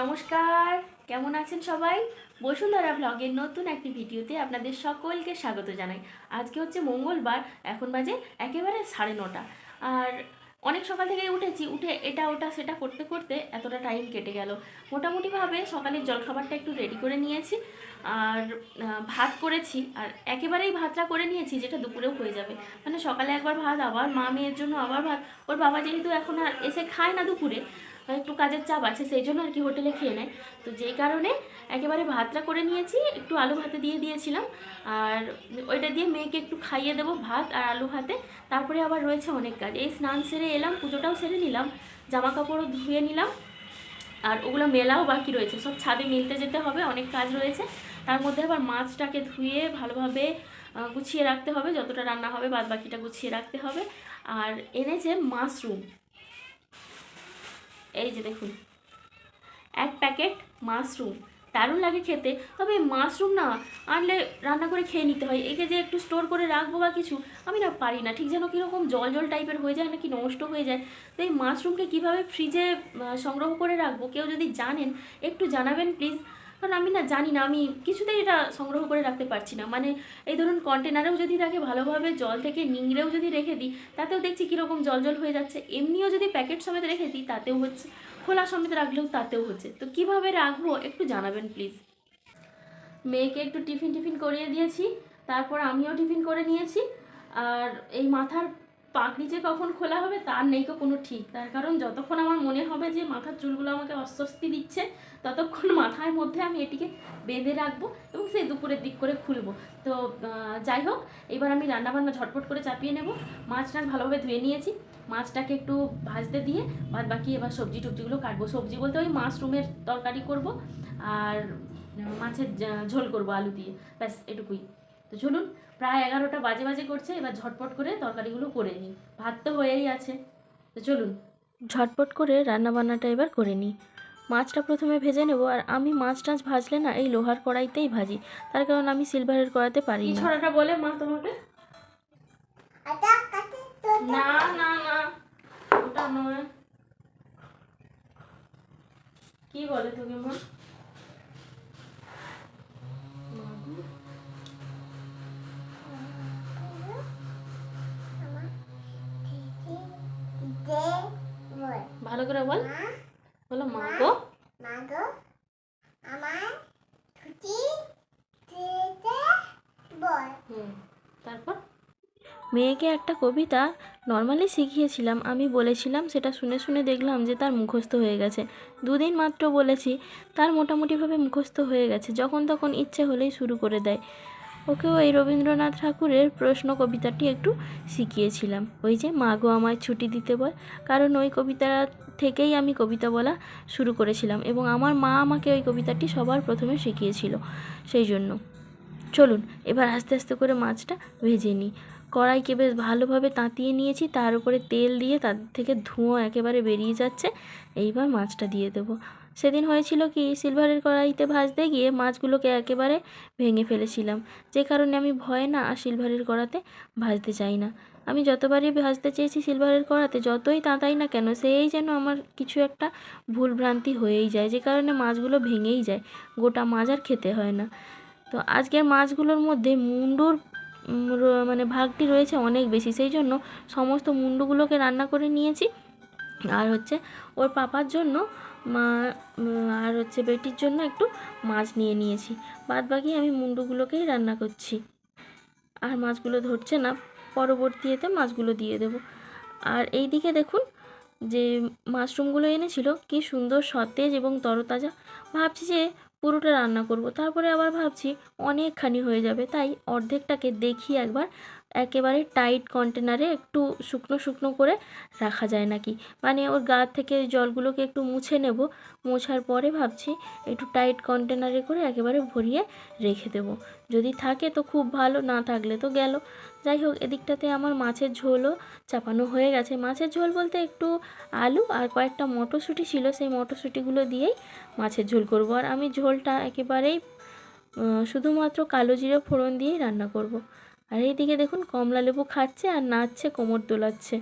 নমস্কার, কেমন আছেন সবাই? বসুন্ধরা ব্লগের নতুন একটি ভিডিওতে আপনাদের সকলকে স্বাগত জানাই। আজকে হচ্ছে মঙ্গলবার, এখন বাজে একেবারে সাড়ে নটা। আর অনেক সকাল থেকে উঠেছি, উঠে এটা, ওটা, সেটা করতে করতে এতটা টাইম কেটে গেল। মোটামুটিভাবে সকালের জলখাবারটা একটু রেডি করে নিয়েছি, আর ভাত করেছি, আর একেবারেই ভাতটা করে নিয়েছি যেটা দুপুরেও হয়ে যাবে। মানে সকালে একবার ভাত, আবার মা মেয়ের জন্য আবার ভাত। ওর বাবা যেহেতু এখন আর এসে খায় না দুপুরে একটু কাজের চাপ আছে, সেই জন্য আর কি হোটেলে খেয়ে নেয়। তো যেই কারণে একেবারে ভাতটা করে নিয়েছি, একটু আলু ভাতে দিয়ে দিয়েছিলাম। আর ওইটা দিয়ে মেয়েকে একটু খাইয়ে দেবো, ভাত আর আলু ভাতে। তারপরে আবার রয়েছে অনেক কাজ। এই স্নান সেরে এলাম, পুজোটাও সেরে নিলাম জামা কাপড়ও ধুয়ে নিলাম। আর ওগুলো মেলাও বাকি রয়েছে, সব ছাদে মিলতে যেতে হবে, অনেক কাজ রয়েছে। তার মধ্যে আবার মাছটাকে ধুয়ে ভালোভাবে গুছিয়ে রাখতে হবে, যতটা রান্না হবে বাদ বাকিটা গুছিয়ে রাখতে হবে। আর এনেছে মাশরুম। এই যে দেখুন, এক প্যাকেট মাশরুম। দারুণ লাগে খেতে, তবে মাশরুম না আনলে রান্না করে খেয়ে নিতে হয়। একে যে একটু স্টোর করে রাখব বা কিছু, আমি না পারি না। ঠিক যেন কীরকম জল জল টাইপের হয়ে যায়, নাকি নষ্ট হয়ে যায়। তো এই মাশরুমকে কীভাবে ফ্রিজে সংগ্রহ করে রাখব? কেউ যদি জানেন, একটু জানাবেন প্লিজ কারণ আমি না জানি না, আমি কিছুতেই এটা সংগ্রহ করে রাখতে পারছি না। মানে এই ধরুন কন্টেনারেও যদি রাখে ভালোভাবে জল থেকে নিংড়েও যদি রেখে দিই, তাতেও দেখছি কীরকম জল জল হয়ে যাচ্ছে। এমনিও যদি প্যাকেট সমেত রেখে দিই, তাতেও হচ্ছে। খোলা সমেত রাখলেও তাতেও হচ্ছে। তো কীভাবে রাখব একটু জানাবেন প্লিজ মেয়েকে একটু টিফিন টিফিন করিয়ে দিয়েছি, তারপর আমিও টিফিন করে নিয়েছি। আর এই মাথার পাকড়ি যে কখন খোলা হবে তার নেই তো কোনো ঠিক। তার কারণ যতক্ষণ আমার মনে হবে যে মাথার চুলগুলো আমাকে অস্বস্তি দিচ্ছে, ততক্ষণ মাথার মধ্যে আমি এটিকে বেঁধে রাখব এবং সেই দুপুরের দিক করে খুলবো। তো যাই হোক, এবার আমি রান্নাবান্না ঝটপট করে চাপিয়ে নেব। মাছ টাছ ভালোভাবে ধুয়ে নিয়েছি। মাছটাকে একটু ভাজতে দিয়ে বাদ বাকি এবার সবজি টবজিগুলো কাটবো। সবজি বলতে ওই মাশরুমের তরকারি করব আর মাছের ঝোল করব আলু দিয়ে। ব্যাস, এটুকুই। তো চলুন প্রায় এগারোটা বাজে বাজে করছে এবার ঝটপট করে তরকারিগুলো করে নিই। ভাত তো হয়েই আছে। তো চলুন। ঝটপট করে রান্নাবান্নাটা এবার করে নিই। মাছটা প্রথমে ভেজে নেব আর আমি মাছ টাছ ভাজলে না এই লোহার কড়াইতেই ভাজি। তার কারণ আমি সিলভারের কড়াইতে পারি না। ছড়াটা বলে মা তোমাকে? না না না ওটা নয়। কি বলে তোকে মা? ভালো করে বল। বলো মা গো। হুম তারপর? মেয়েকে একটা কবিতা নর্মালি শিখিয়েছিলাম। আমি বলেছিলাম সেটা শুনে শুনে দেখলাম যে তার মুখস্থ হয়ে গেছে। দুদিন মাত্র বলেছি তার মোটামুটিভাবে মুখস্থ হয়ে গেছে। যখন তখন ইচ্ছে হলেই শুরু করে দেয়। ওকেও এই রবীন্দ্রনাথ ঠাকুরের প্রশ্ন কবিতাটি একটু শিখিয়েছিলাম। ওই যে, মা গো, আমায় ছুটি দিতে বল। কারণ ওই কবিতা থেকেই আমি কবিতা বলা শুরু করেছিলাম এবং আমার মা আমাকে ওই কবিতাটি সবার প্রথমে শিখিয়েছিল সেই জন্য। চলুন, এবার আস্তে আস্তে করে মাছটা ভেজে নিই। কড়াইকে বেশ ভালোভাবে তাঁতিয়ে নিয়েছি, তার উপরে তেল দিয়ে তার থেকে ধোঁয়া একেবারে বেরিয়ে যাচ্ছে। এইবার মাছটা দিয়ে দেবো। সেদিন হয়েছিল কি, সিলভারের কড়াইতে ভাজতে গিয়ে মাছগুলোকে একেবারে ভেঙে ফেলেছিলাম। যে কারণে আমি ভয়ে না আর সিলভারের কড়াতে ভাজতে চাই না। আমি যতবারই ভাজতে চেয়েছি সিলভারের কড়াতে, যতই তাঁতাই না কেন, সেই যেন আমার কিছু একটা ভুল ভ্রান্তি হয়েই যায়, যে কারণে মাছগুলো ভেঙেই যায়। গোটা মাছ আর খেতে হয় না। তো আজকের মাছগুলোর মধ্যে মুন্ডুর মানে ভাগটি রয়েছে অনেক বেশি। সেই জন্য সমস্ত মুন্ডুগুলোকে রান্না করে নিয়েছি। আর হচ্ছে ওর পাপার জন্য মা আর হচ্ছে বেটির জন্য একটু মাছ নিয়ে নিয়েছি। বাদ বাকি আমি মুন্ডুগুলোকেই রান্না করছি। আর মাছগুলো ধরছে না, পরবর্তীতে মাছগুলো দিয়ে দেবো। আর এই দিকে দেখুন, যে মাশরুমগুলো এনেছিল, কি সুন্দর সতেজ এবং তরতাজা। ভাবছি যে পুরোটা রান্না করব। তারপরে আবার ভাবছি অনেকখানি হয়ে যাবে, তাই অর্ধেকটাকে দেখি একবার। একেবারে টাইট কন্টেনারে একটু শুকনো শুকনো করে রাখা যায় নাকি? মানে ওর গা থেকে জলগুলোকে একটু মুছে নেব। মোছার পরে ভাবছি একটু টাইট কন্টেনারে করে একেবারে ভরিয়ে রেখে দেবো। যদি থাকে তো খুব ভালো, না থাকলে তো গেল। যাই হোক, এদিকটাতে আমার মাছের ঝোলও চাপানো হয়ে গেছে। মাছের ঝোল বলতে একটু আলু আর কয়েকটা মটরশুঁটি ছিল, সেই মটরশুঁটিগুলো দিয়েই মাছের ঝোল করব। আর আমি ঝোলটা একেবারেই শুধুমাত্র কালো জিরে ফোড়ন দিয়েই রান্না করব। আর এইদিকে দেখুন কমলা লেবু খাচ্ছে আর নাচছে কোমর দোলাচ্ছে।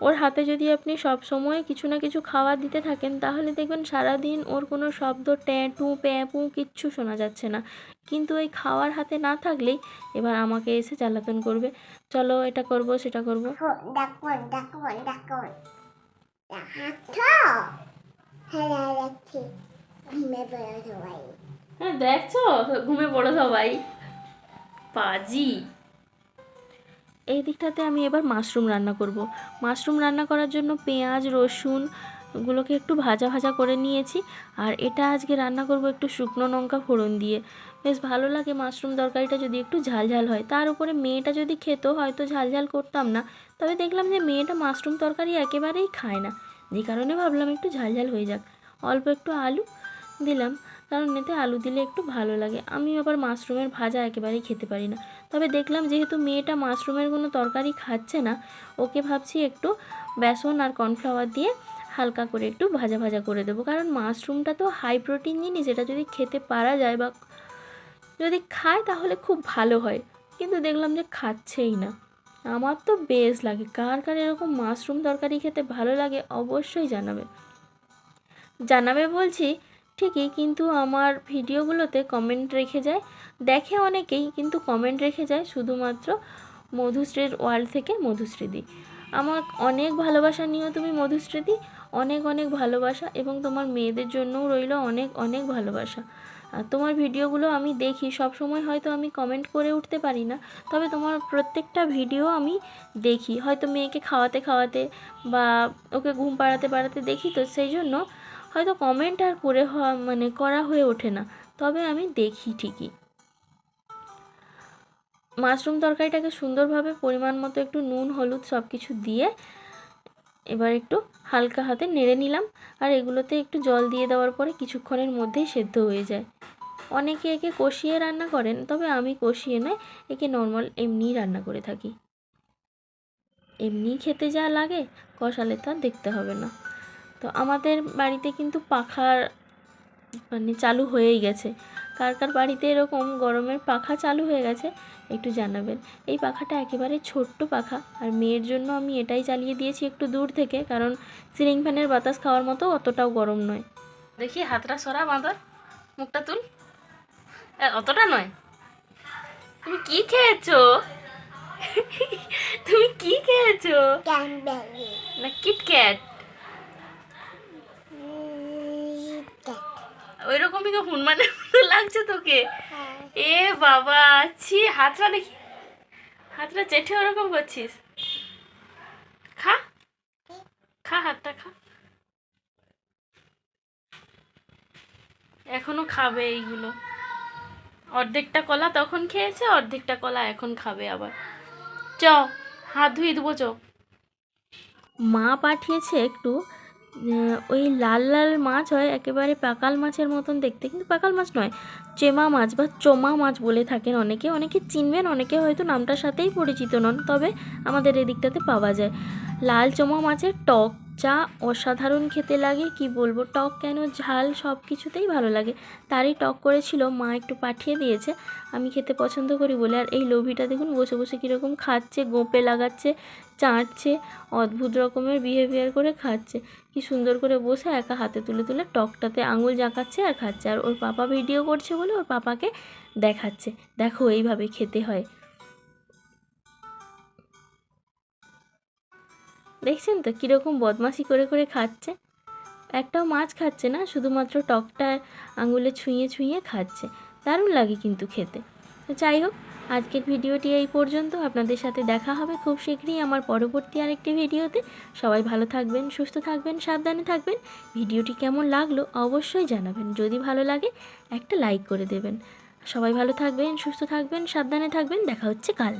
ওর হাতে যদি আপনি সব সময় কিছু না কিছু খাবার দিতে থাকেন তাহলে দেখবেন সারাদিন ওর কোনো শব্দ ট্যাঁ টু প্যাঁ পু কিচ্ছু শোনা যাচ্ছে না। কিন্তু ওই খাওয়ার হাতে না থাকলেই এবার আমাকে এসে জ্বালাতন করবে। চলো এটা করব সেটা করব। হ্যাঁ সবাই। হ্যাঁ দেখছ? ঘুমে পড়ো সবাই। পাজি। এই দিকটাতে আমি এবার মাশরুম রান্না করব। মাশরুম রান্না করার জন্য পেঁয়াজ, রসুন গুলোকে একটু ভাজা ভাজা করে নিয়েছি আর এটা আজকে রান্না করব একটু শুকনো লঙ্কা ফোড়ন দিয়ে। বেশ ভালো লাগে মাশরুম তরকারিটা যদি একটু ঝাল ঝাল হয়। তার উপরে মেয়েটা যদি খেত হয়তো ঝাল ঝাল করতাম না। তবে দেখলাম যে মেয়েটা মাশরুম তরকারি একেবারেই খায় না। যে কারণে ভাবলাম একটু ঝাল ঝাল হয়ে যাক। অল্প একটু আলু দিলাম। কারণ এতে আলু দিলে একটু ভালো লাগে। আমি আবার মাশরুমের ভাজা একেবারেই খেতে পারি না। তবে দেখলাম যেহেতু মেয়েটা মাশরুমের কোনো তরকারি খাচ্ছে না, ওকে ভাবছি একটু বেসন আর কর্নফ্লাওয়ার দিয়ে হালকা করে একটু ভাজা ভাজা করে দেবো। কারণ মাশরুমটা তো হাই প্রোটিন জিনিস, এটা যদি খেতে পারা যায় বা যদি খায় তাহলে খুব ভালো হয়। কিন্তু দেখলাম যে খাচ্ছেই না। আমার তো বেশ লাগে। কার কার এরকম মাশরুম তরকারি খেতে ভালো লাগে অবশ্যই জানাবে। জানাবে বলছি ঠিকই, কিন্তু আমার ভিডিওগুলোতে কমেন্ট রেখে যায়। দেখে অনেকেই কিন্তু কমেন্ট রেখে যায় শুধুমাত্র মধুশ্রীর ওয়ার্ল্ড থেকে মধুশ্রীদি। আমার অনেক ভালোবাসা নিও তুমি মধুশ্রীদি, অনেক অনেক ভালোবাসা এবং তোমার মেয়েদের জন্যও রইল অনেক অনেক ভালোবাসা। তোমার ভিডিওগুলো আমি দেখি, সব সময় হয়তো আমি কমেন্ট করে উঠতে পারি না, তবে তোমার প্রত্যেকটা ভিডিও আমি দেখি। হয়তো মেয়েকে খাওয়াতে খাওয়াতে বা ওকে ঘুম পাড়াতে পাড়াতে দেখি তো, সেই জন্য হয়তো কমেন্ট আর করে মানে করা হয়ে ওঠে না। তবে আমি দেখি ঠিকই। মাশরুম তরকারিটাকে সুন্দরভাবে পরিমাণ মতো একটু নুন, হলুদ সব কিছু দিয়ে এবার একটু হালকা হাতে নেড়ে নিলাম। আর এগুলোতে একটু জল দিয়ে দেওয়ার পরে কিছুক্ষণের মধ্যেই সেদ্ধ হয়ে যায়। অনেকে একে কষিয়ে রান্না করেন, তবে আমি কষিয়ে নয়, একে নর্মাল এমনিই রান্না করে থাকি। এমনি খেতে যা লাগে, কষালে তো দেখতে হবে না। তো আমাদের বাড়িতে কিন্তু পাখার মানে চালু হয়েই গেছে। কার কার বাড়িতে এরকম গরমের পাখা চালু হয়ে গেছে একটু জানাবেন। এই পাখাটা একেবারে ছোট্ট পাখা আর মেয়ের জন্য আমি এটাই চালিয়ে দিয়েছি একটু দূর থেকে কারণ সিলিং ফ্যানের বাতাস খাওয়ার মতো অতটাও গরম নয়। দেখি হাতটা সরা বাঁধর মুখটা তুল। অতটা নয়। তুমি কি খেয়েছো? তুমি কি খেয়েছো? না কিটক্যাট। ওই রকমই কখন মানে লাগছে তোকে। এ বাবা ছি হাতটা দেখি। হাতটা চেটে ওরকম করছিস? খা। খা হাতটা খা। এখনও খাবে এইগুলো। অর্ধেকটা কলা তখন খেয়েছে অর্ধেকটা কলা এখন খাবে আবার। চ হাত ধুয়ে দেবো চ। মা পাঠিয়েছে একটু ওই লাল লাল মাছ হয়, একেবারে পাকাল মাছের মতন দেখতে, কিন্তু পাকাল মাছ নয়, চেমা মাছ বা চোমা মাছ বলে থাকেন অনেকে অনেকে চিনবেন, অনেকে হয়তো নামটার সাথেই পরিচিত নন, তবে আমাদের এদিকটাতে পাওয়া যায়। লাল চোমা মাছের টক যা অসাধারণ খেতে লাগে, কি বলব? টক কেন? ঝাল সব কিছুতেই ভালো লাগে। তারই টক করেছিল, মা একটু পাঠিয়ে দিয়েছে, আমি খেতে পছন্দ করি বলে। আর এই লোভিটা দেখুন, বসে বসে কীরকম খাচ্ছে, গোপে লাগাচ্ছে, চাটছে, অদ্ভুত রকমের বিহেভিয়ার করে খাচ্ছে। কি সুন্দর করে বসে একা হাতে তুলে তুলে টকটাতে আঙুল জাঁকাচ্ছে আর খাচ্ছে। আর ওর পাপা ভিডিও করছে বলে ওর পাপাকে দেখাচ্ছে। দেখো, এইভাবে খেতে হয়। দেখছেন তো কীরকম বদমাশি করে করে খাচ্ছে? একটাও মাছ খাচ্ছে না, শুধুমাত্র টকটা আঙুলে ছুঁয়ে ছুঁয়ে খাচ্ছে। দারুণ লাগে কিন্তু খেতে। তো যাই হোক, আজকের ভিডিওটি এই পর্যন্ত। আপনাদের সাথে দেখা হবে খুব শীঘ্রই আমার পরবর্তী আরেকটি ভিডিওতে। সবাই ভালো থাকবেন, সুস্থ থাকবেন, সাবধানে থাকবেন। ভিডিওটি কেমন লাগল অবশ্যই জানাবেন। যদি ভালো লাগে, একটা লাইক করে দেবেন। সবাই ভালো থাকবেন, সুস্থ থাকবেন, সাবধানে থাকবেন। দেখা হচ্ছে কাল।